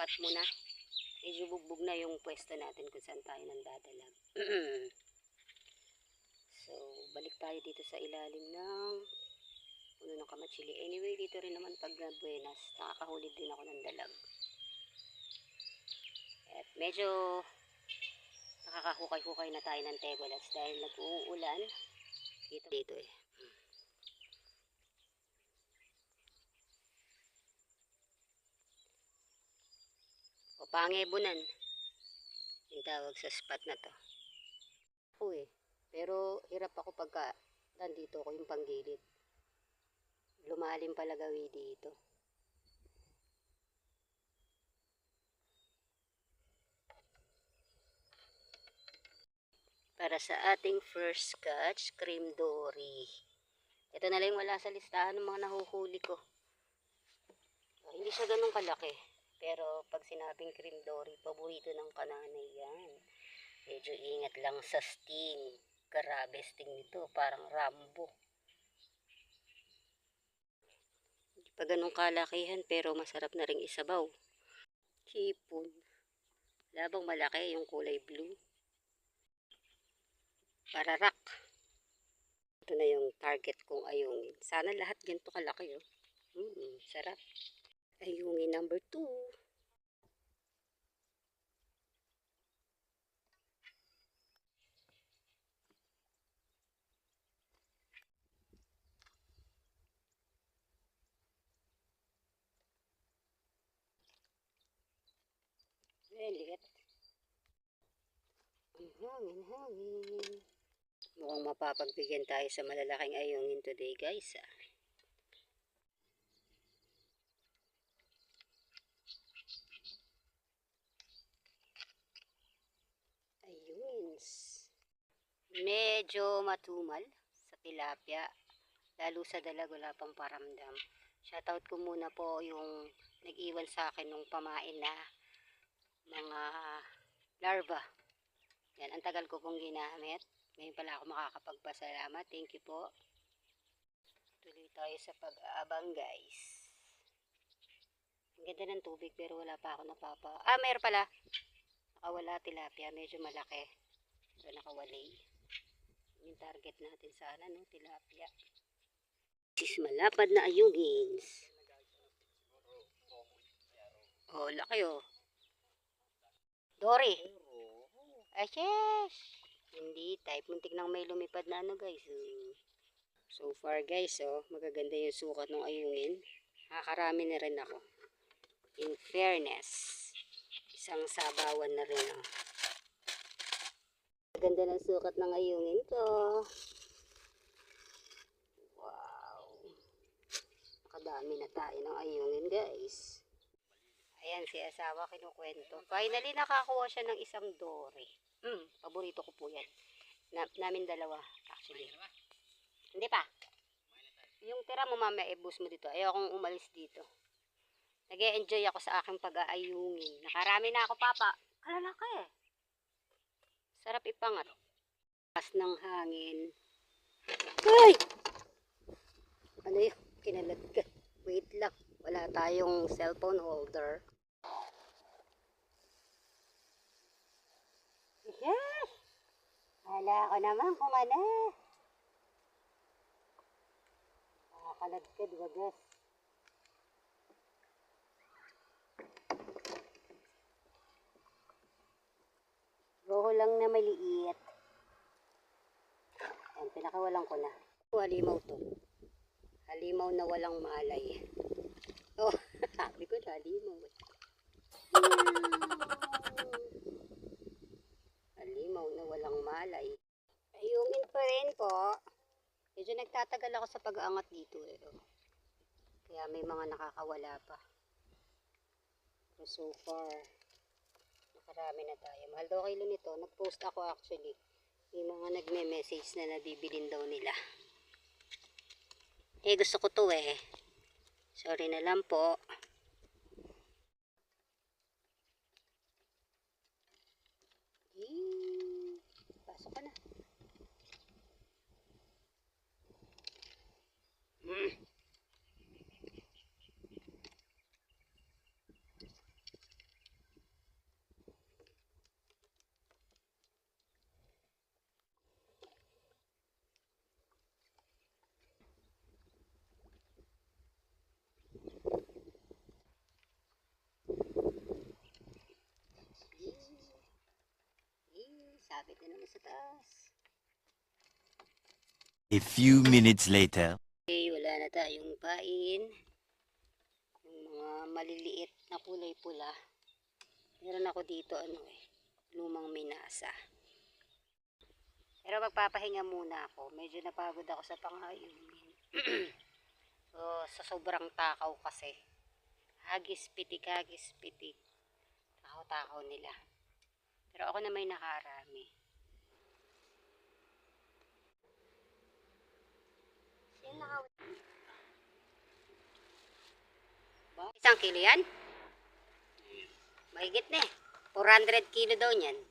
spot muna. Medyo bugbog na yung pwesto natin kung saan tayo nandadalag. so, balik tayo dito sa ilalim ng puno ng kamachili. Anyway, dito rin naman pag na buenas, nakakahuli din ako ng dalag. At medyo nakakahukay-hukay na tayo ng tegolas dahil nag-uulan. Dito, dito eh. O pangebunan. Yung tawag sa spot na to. Eh. Pero hirap ako pagka nandito ako yung panggilid. Lumalim pala gawi dito. Para sa ating first catch, cream dory. Ito na lang wala sa listahan ng mga nahuhuli ko. Ah, hindi siya ganun kalaki. Pero pag sinabing cream dory, paborito ng kananay yan. Medyo ingat lang sa sting. Grabe sting nito, parang Rambo. Hindi pa ganun kalakihan pero masarap na ring isabaw. Hipon. Labang malaki yung kulay blue. Pararak. Ito na yung target kong ayungin. Sana lahat ganito kalaki. Oh. Mm, sarap. Ayungin number 2. Liit. Ang hangin, hangin. Mukhang mapapagbigyan tayo sa malalaking ayungin today, guys. Ah. Ayungins. Medyo matumal sa tilapia. Lalo sa dalag, wala pang paramdam. Shoutout ko muna po yung nag-iwan sa akin nung pamain na mga larva. Yan, ang tagal ko pong ginamit. Ngayon pala ako makakapagpasalamat. Thank you po. Tuloy tayo sa pag-aabang guys. Ang ganda ng tubig pero wala pa ako napapa... Ah, meron pala. Nakawala tilapia. Medyo malaki. Pero nakawalay. Yung target natin sana, no? Tilapia. Is malapad na ayungins. Oh, laki oh. Dory. Ay, yes. Hindi type. Muntik nang may lumipad na ano guys. Oh. So far guys, oh, magaganda yung sukat ng ayungin. Nakakarami na rin ako. In fairness, isang sabawan na rin oh. Maganda ng sukat ng ayungin ko. Wow. Nakadami na tayo ng ayungin guys. Ayan, si asawa kinukwento. Finally, nakakuha siya ng isang dory. Mm, paborito ko po yan. Na, namin dalawa, actually. Hindi pa. Yung tira mo mamaya, i-boost mo dito. Ayokong umalis dito. nag enjoy ako sa aking pag-aayungin. Nakarami na ako, papa. Kalalaki eh. Sarap ipangat. Pas ng hangin. Ay! Ano yun? Kinalat ka. Wait lang. Wala tayong cellphone holder. Yes! Hala ko naman kung ano. Nakakalagkad, wagas. Roho lang na maliit. Ayan, pinakawalan ko na. Halimaw to. Halimaw na walang malay. Oh, sabi ko na, halimaw. eh. Halimaw na walang malay. Ayungin pa rin po. Medyo nagtatagal ako sa pag-aangat dito eh. oh. Kaya may mga nakakawala pa. Pero so far, nakarami na tayo. Mahal daw kilo nito. Nag-post ako actually. May mga nagme-message na nabibilin daw nila. Eh, gusto ko to eh. Sorry na lang po. Eh, pasok ka na. Mm. Eh, sabit na naman sa taas. A few minutes later. Okay, wala na tayong pain. Yung mga maliliit na kulay pula. Meron ako dito ano eh, lumang minasa. Pero magpapahinga muna ako. Medyo napagod ako sa pangayunin. so, sa sobrang takaw kasi. Hagis pitik, hagis pitik. Takaw-takaw nila. Pero ako na may nakarami. Sino nakaw? Ba? Isang kilo yan? Mahigit na eh. 400 kilo daw niyan.